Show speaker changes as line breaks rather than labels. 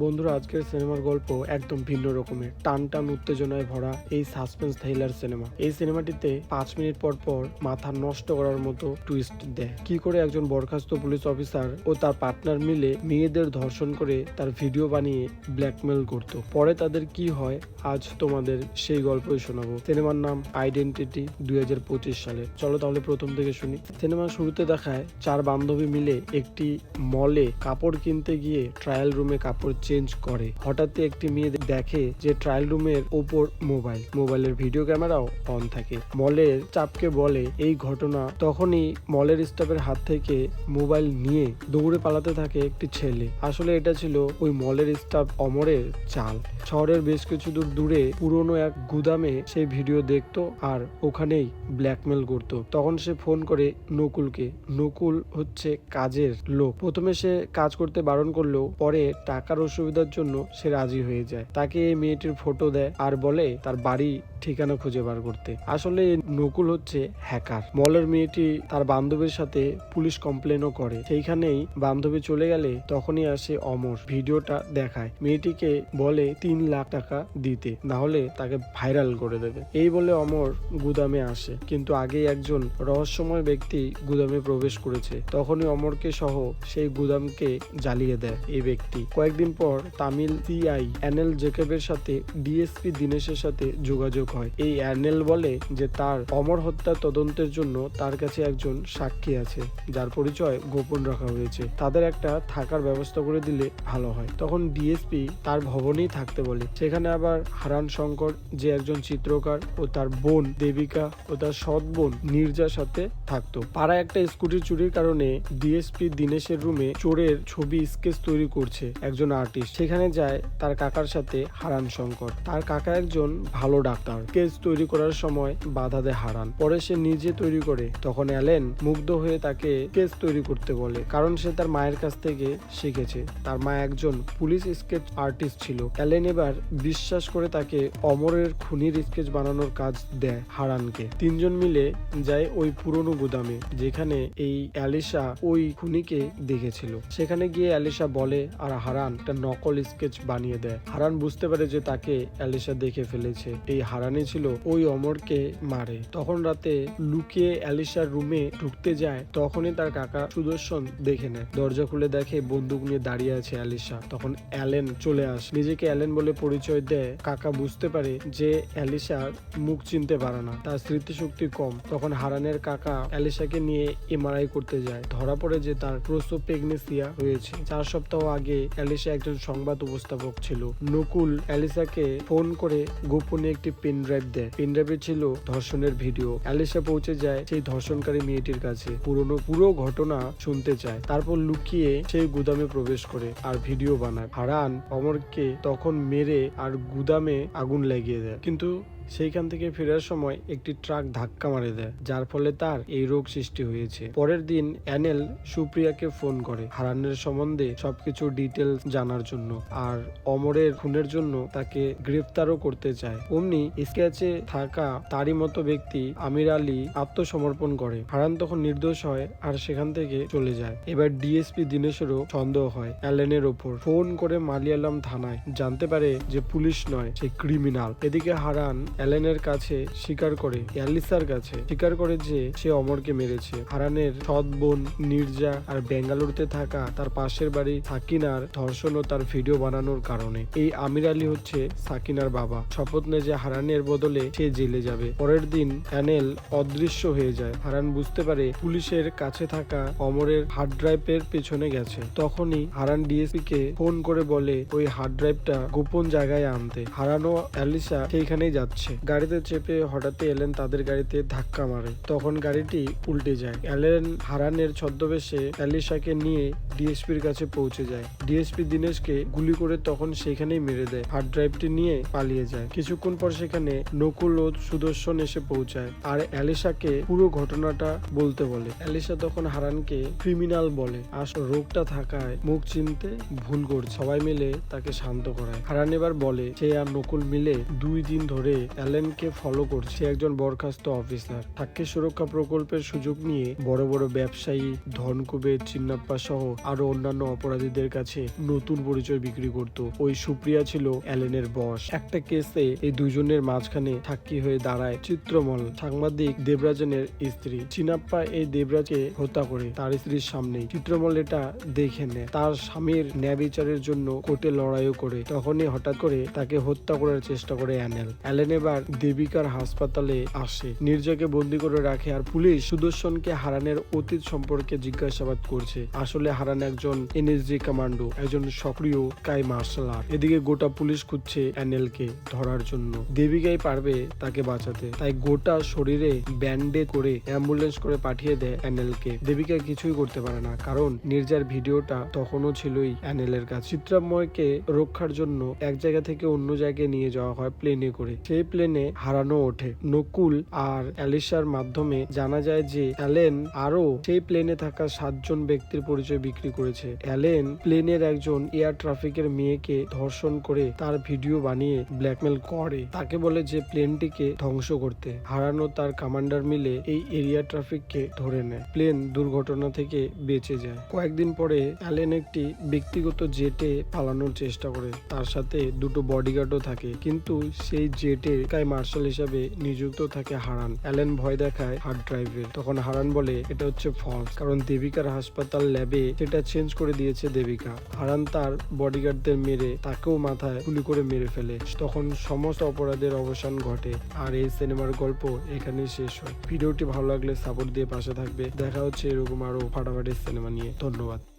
বন্ধুরা, আজকের সিনেমার গল্প একদম ভিন্ন রকমের। টান টান উত্তেজনায় ভরা এই সাসপেন্স থ্রিলার সিনেমা। এই সিনেমাটিতে পাঁচ মিনিট পর পর মাথা নষ্ট করার মতো টুইস্ট দেয়। কি করে একজন বরখাস্ত পুলিশ অফিসার ও তার পার্টনার মিলে মেয়েদের ধর্ষণ করে তার ভিডিও বানিয়ে ব্ল্যাকমেল করত? পরে তাদের কি হয়, আজ তোমাদের সেই গল্পই শোনাবো। সিনেমার নাম আইডেন্টিটি দুই হাজার পঁচিশ সালে চলো তাহলে প্রথম থেকে শুনি। সিনেমার শুরুতে দেখায় চার বান্ধবী মিলে একটি মলে কাপড় কিনতে গিয়ে ট্রায়াল রুমে কাপড় চেঞ্জ করে। হঠাৎই একটি মেয়ে দেখে যে ট্রায়াল রুমের ওপর মোবাইল মোবাইলের ভিডিও ক্যামেরাও অন থাকে। মলের চাপকে বলে এই ঘটনা। তখনই মলের স্টাফের হাত থেকে মোবাইল নিয়ে দৌড়ে পালাতে থাকে একটি ছেলে। আসলে এটা ছিল ওই মলের স্টাফ অমরের চাল। শহরের বেশ কিছু দূর দূরে পুরনো এক গুদামে সেই ভিডিও দেখতো আর ওখানেই ব্ল্যাকমেল করতো। তখন সে ফোন করে নকুলকে। নকুল হচ্ছে কাজের লোক। প্রথমে সে কাজ করতে বারণ করলেও পরে টাকার অসুবিধার জন্য সে রাজি হয়ে যায়। তাকে এই মেয়েটির ফটো দেয় আর বলে তার বাড়ি ঠিকানা খুঁজে বার করতে। আসলে নকুল হচ্ছে হ্যাকার মলের মেয়েটি তার বান্ধবীর সাথে পুলিশ কমপ্লেনও করে। সেইখানেই বান্ধবী চলে গেলে তখনই আসে অমর। ভিডিওটা দেখায়। মেয়েটিকে বলে তিন লাখ টাকা দিতে, না হলে তাকে ভাইরাল করে দেবে। এই বলে অমর গুদামে আসে। কিন্তু আগে একজন রহস্যময় ব্যক্তি গুদামে প্রবেশ করেছে। তখনই অমরকে সহ সেই গুদামকে জ্বালিয়ে দেয় এই ব্যক্তি। কয়েকদিন পর তামিল সিআই অ্যানেল জেকেবের সাথে ডিএসপি দীনেশের সাথে যোগাযোগ হয়। এই অ্যানেল বলে যে তার অমর হত্যা তদন্তের জন্য তার কাছে একজন সাক্ষী আছে, যার পরিচয় গোপন রাখা হয়েছে। তাদের একটা থাকার ব্যবস্থা করে দিলে ভালো হয়। তখন ডিএসপি তার ভবনেই থাকতে বলে। সেখানে আবার হারান শঙ্কর যে একজন চিত্রকার ও তার বোন দেবিকা ও তার সৎ বোন নির্জার সাথে থাকতো। পাড়ায় একটা স্কুটি চুরির কারণে ডিএসপি দীনেশের রুমে চোরের ছবি স্কেচ তৈরি করছে একজন আর্টিস্ট সেখানে যায় তার কাকার সাথে হারান শঙ্কর। তার কাকা একজন ভালো ডাক্তার। কেস তৈরি করার সময় বাধা দেয় হারান। পরে সে নিজে তৈরি করে। তখন অ্যালেন মুগ্ধ হয়ে তাকে কেস তৈরি করতে বলে। কারণ সে তার মায়ের কাছ থেকে শিখেছে। তার মা একজন পুলিশ স্কেচ আর্টিস্ট ছিল। অ্যালেন এবার বিশ্বাস করে তাকে অমরের খুনির স্কেচ বানানোর কাজ দেয় হারানকে। তিনজন মিলে যায় ওই পুরনো গুদামে, যেখানে এই অ্যালিসা ওই খুনিকে দেখেছিল। সেখানে গিয়ে অ্যালিসা বলে, আর হারান, একটা নকল স্কেচ বানিয়ে দেয়। হারান বুঝতে পারে যে তাকে অ্যালিসা দেখে ফেলেছে। এই হারানি ছিল ওই অমরকে মারে। তখন রাতে লুকিয়ে অ্যালিসার রুমে ঢুকতে যায়, তখনই তার কাকা সুদর্শন দেখে নেয়। দরজা খুলে দেখে বন্দুক নিয়ে দাঁড়িয়ে আছে অ্যালিসা। তখন অ্যালেন চলে আসে। নিজেকে অ্যালেন বলে পরিচয় দেয়। কাকা বুঝতে পারে যে অ্যালিসার মুখ চিনতে পারে না। তার স্মৃতিশক্তি কম। তখন হারানের কাকা অ্যালিসাকে নিয়ে এমআরআই করতে যায়। ধরা পড়ে যে তার প্রসব প্রেগনেসিয়া হয়েছে। চার সপ্তাহ আগে অ্যালিসা একজন সংবাদ উপস্থাপক ছিল নকুল অ্যালিসাকে ফোন করে গোপনে একটি পেন ড্রাইভ দেয়। পেন ড্রাইভে ছিল ধর্ষণের ভিডিও। অ্যালিসা পৌঁছে যায় সেই ধর্ষণকারী মেয়েটির কাছে। পুরনো পুরো ঘটনা শুনতে চায়। তারপর লুকিয়ে সেই গুদামে প্রবেশ করে আর ভিডিও বানায়। হারান অমরকে তখন মেরে আর গুদামে আগুন লাগিয়ে দেয়। কিন্তু সেইখান থেকে ফেরার সময় একটি ট্রাক ধাক্কা মারে দেয়, যার ফলে তার এই রোগ সৃষ্টি হয়েছে। পরের দিন অ্যানেল সুপ্রিয়াকে ফোন করে হারানের সম্বন্ধে সবকিছু ডিটেলস জানার জন্য আর অমরের খুনের জন্য তাকে গ্রেফতারও করতে চায়। অমনি স্কেচে থাকা তারই মতো ব্যক্তি আমির আলী আত্মসমর্পণ করে। হারান তখন নির্দোষ হয় আর সেখান থেকে চলে যায়। এবার ডিএসপি দিনেশেরও সন্দেহ হয় অ্যালেনের ওপর। ফোন করে মালিয়ালাম থানায় জানতে পারে যে পুলিশ নয়, সে ক্রিমিনাল। এদিকে হারান অ্যালেনের কাছে স্বীকার করে অ্যালিসার কাছে স্বীকার করে যে সে অমরকে মেরেছে। হারানের সৎ বোন নির্জা আর বেঙ্গালুরুতে থাকা তার পাশের বাড়ি সাকিনার ধর্ষণ ও তার ভিডিও বানানোর কারণে। এই আমির আলী হচ্ছে সাকিনার বাবা। শপথ নেয় যে হারানের বদলে সে জেলে যাবে। পরের দিন অ্যানেল অদৃশ্য হয়ে যায়। হারান বুঝতে পারে পুলিশের কাছে থাকা অমরের হার্ড ড্রাইভের পেছনে গেছে। তখনই হারান ডিএসপি কে ফোন করে বলে, ওই হার্ড ড্রাইভটা গোপন জায়গায় আনতে। হারানো অ্যালিসা সেইখানেই যাচ্ছে। গাড়িতে চেপে হঠাৎই এলেন তাদের গাড়িতে ধাক্কা মারে। তখন গাড়িটি উল্টে যায়। অ্যালেন হারানের ছদ্মবেশে অ্যালিসাকে নিয়ে ডিএসপির কাছে পৌঁছে যায়। ডিএসপি দিনেশকে গুলি করে তখন সেখানেই মেরে দেয়। হার্ড ড্রাইভটি নিয়ে পালিয়ে যায়। কিছুক্ষণ পর সেখানে নকুল ও সুদর্শন এসে পৌঁছায় আর অ্যালিসাকে পুরো ঘটনাটা বলতে বলে। অ্যালিসা তখন হারানকে ক্রিমিনাল বলে আর রোগটা থাকায় মুখ চিনতে ভুল করছে। সবাই মিলে তাকে শান্ত করায়। হারান এবার বলে, সে আর নকুল মিলে দুই দিন ধরে অ্যালেনকে ফলো করছে একজন বরখাস্ত অফিসার থাককে সুরক্ষা প্রকল্পের সুযোগ নিয়ে বড় বড় ব্যবসায়ী, ধনকুবের, চিন্নাপ্পা সহ আরও অন্যান্য অপরাধীদের কাছে নতুন পরিচয় বিক্রি করত। ওই সুপ্রিয়া ছিল অ্যালেনের বস একটা কেসে এই দুজনের মাঝখানে সাক্ষী হয়ে দাঁড়ায় চিত্রমল, সাংবাদিক দেবরাজনের স্ত্রী। চিনাপ্পা এই দেবরাজকে হত্যা করে, তার স্ত্রীর সামনেই। চিত্রমল এটা দেখে নেয়। তার স্বামীর ন্যায় বিচারের জন্য কোর্টে লড়াইও করে। তখনই হঠাৎ করে তাকে হত্যা করার চেষ্টা করে অ্যানেল। অ্যালেন এবার দেবিকার হাসপাতালে আসে। নির্জাকে বন্দি করে রাখে আর পুলিশ সুদর্শনকে হারানের অতীত সম্পর্কে জিজ্ঞাসাবাদ করছে। আসলে হারান একজন এনএসজি কমান্ডো, একজন সক্রিয় কাই মার্শাল আর্ট। এদিকে গোটা পুলিশ খুঁজছে অ্যানেলকে ধরার জন্য। দেবিকাই পারবে তাকে বাঁচাতে। তাই গোটা শরীরে ব্যান্ডেজ করে অ্যাম্বুলেন্স করে পাঠিয়ে দেয় অ্যানেলকে। দেবিকা কিছুই করতে পারে না, কারণ নির্জার ভিডিওটা তখনও ছিলই অ্যানেলের কাছে। চিত্রাময়কে রক্ষার জন্য এক জায়গা থেকে অন্য জায়গায় নিয়ে যাওয়া হয় প্লেনে করে। সেই প্লেনে হারানো ওঠে। নকুল আর অ্যালিসার মাধ্যমে জানা যায় যে, অ্যালেন আরও সেই প্লেনে থাকা সাতজন ব্যক্তির পরিচয় বিক্রি করেছে। অ্যালেন প্লেনের একজন এয়ার ট্রাফিকের মেয়েকে ধর্ষণ করে তার ভিডিও বানিয়ে ব্ল্যাকমেল করে। তাকে বলে যে প্লেনটিকে ধ্বংস করতে। হারানো তার কমান্ডার মিলে এই এরিয়া ট্রাফিককে ধরে নেয়। প্লেন দুর্ঘটনা থেকে বেঁচে যায়। কয়েকদিন পরে অ্যালেন একটি ব্যক্তিগত জেটে পালানোর চেষ্টা করে। তার সাথে দুটো বডিগার্ডও থাকে। কিন্তু সেই জেটে কাই মার্শাল হিসাবে নিযুক্ত থাকে হারান। অ্যালেন ভয় দেখায় হার্ড ড্রাইভের। তখন হারান বলে, এটা হচ্ছে ফলস কারণ দেবিকার হাসপাতাল ল্যাবে সেটা চেঞ্জ করে দিয়েছে দেবিকা। হারান তার বডিগার্ডদের মেরে তাকেও মাথায় গুলি করে মেরে ফেলে। তখন সমস্ত অপরাধের অবসান ঘটে আর এই সিনেমার গল্প এখানেই শেষ হয়। ভিডিওটি ভালো লাগলে সাপোর্ট দিয়ে পাশে থাকবে। দেখা হচ্ছে এরকম আরও ফাটাফাটি সিনেমা নিয়ে। ধন্যবাদ।